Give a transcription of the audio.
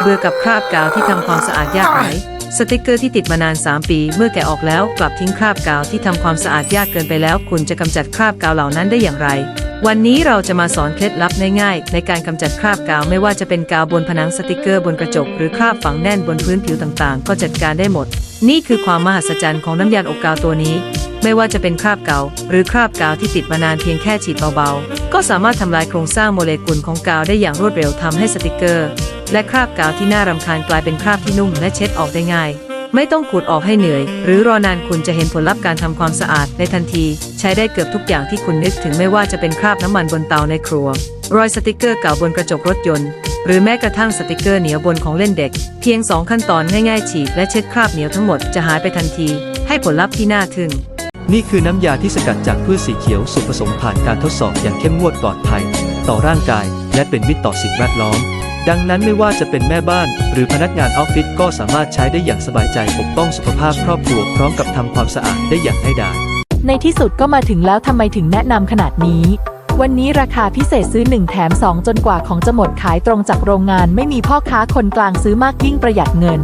เบื่อกับคราบกาวที่ทำความสะอาดยากไหมสติกเกอร์ที่ติดมานาน 3 ปี เมื่อแกะออกแล้วกลับทิ้งคราบกาวที่ทำความสะอาดยากเกินไปแล้ว คุณจะกำจัดคราบกาวเหล่านั้นได้อย่างไร วันนี้เราจะมาสอนเคล็ดลับง่ายๆ ในการกำจัดคราบกาวไม่ว่าจะเป็นกาวบนผนังสติกเกอร์บนกระจก หรือคราบฝังแน่นบนพื้นผิวต่างๆ ก็จัดการได้หมด นี่คือความมหัศจรรย์ของน้ำยาอบกาวตัวนี้ ไม่ว่าจะเป็นคราบเก่าหรือคราบกาวที่ติดมานานเพียงแค่ฉีดเบาๆ ก็สามารถทำลายโครงสร้างโมเลกุลของกาวได้อย่างรวดเร็วทำให้สติกเกอร์ และคราบกาวที่น่ารำคาญกลายเป็นคราบที่นุ่มและเช็ดออกได้ง่าย ไม่ต้องขูดออกให้เหนื่อย หรือรอนานคุณจะเห็นผลลัพธ์การทำความสะอาดในทันที ใช้ได้เกือบทุกอย่างที่คุณนึกถึงไม่ว่าจะเป็นคราบน้ำมันบนเตาในครัว รอยสติกเกอร์เก่าบนกระจกรถยนต์ หรือแม้กระทั่งสติกเกอร์เหนียวบนของเล่นเด็ก เพียง 2 ขั้นตอนง่ายๆ ฉีดและเช็ดคราบเหนียวทั้งหมดจะหายไปทันที ให้ผลลัพธ์ที่น่าทึ่งนี่คือน้ำยาที่สกัดจากพืชสีเขียวสูตรผสมผ่านการทดสอบอย่างเข้มงวดปลอดภัย ต่อร่างกาย และเป็นมิตรต่อสิ่งแวดล้อม ดังนั้นไม่ว่าจะเป็นแม่บ้าน หรือพนักงานออฟฟิศก็สามารถใช้ได้อย่างสบายใจปกป้องสุขภาพครอบครัวพร้อมกับทำความสะอาดได้อย่างง่ายดายในที่สุดก็มาถึงแล้วทำไมถึงแนะนำขนาดนี้ วันนี้ราคาพิเศษซื้อ 1 แถม 2 จนกว่าของจะหมดขายตรงจากโรงงานไม่มีพ่อค้าคนกลางซื้อมากยิ่งประหยัดเงิน